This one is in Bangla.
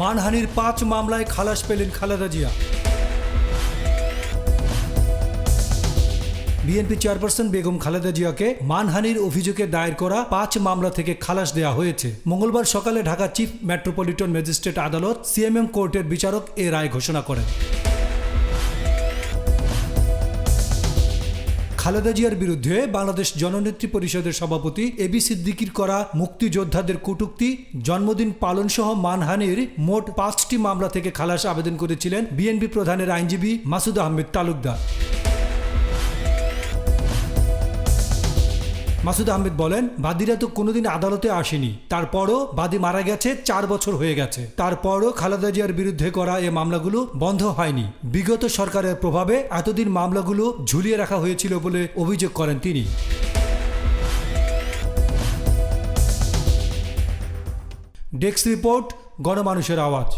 মানহানির পাঁচ মামলায় খালাস পেলেন খালেদা জিয়া। বিএনপি চেয়ারপারসন বেগম খালেদা জিয়াকে মানহানির অভিযোগে দায়ের করা পাঁচ মামলা থেকে খালাস দেওয়া হয়েছে। মঙ্গলবার সকালে ঢাকা চিফ মেট্রোপলিটন ম্যাজিস্ট্রেট আদালত সিএমএম কোর্টের বিচারক এ রায় ঘোষণা করেন। খালেদা জিয়ার বিরুদ্ধে বাংলাদেশ জননেত্রী পরিষদের সভাপতি এবি সিদ্দিকির করা মুক্তিযোদ্ধাদের কটুক্তি, জন্মদিন পালন সহ মানহানির মোট পাঁচটি মামলা থেকে খালাস আবেদন করেছিলেন বিএনপি প্রধানের আইনজীবী মাসুদ আহমেদ তালুকদার। মাসুদ আহমেদ বলেন, বাদীরা তো কোনোদিন আদালতে আসেনি। তারপরও বাদী মারা গেছে, চার বছর হয়ে গেছে। তারপরও খালেদা জিয়ার বিরুদ্ধে করা এ মামলাগুলো বন্ধ হয়নি। বিগত সরকারের প্রভাবে এতদিন মামলাগুলো ঝুলিয়ে রাখা হয়েছিল বলে অভিযোগ করেন তিনি। ডেস্ক রিপোর্ট, গণমানুষের আওয়াজ।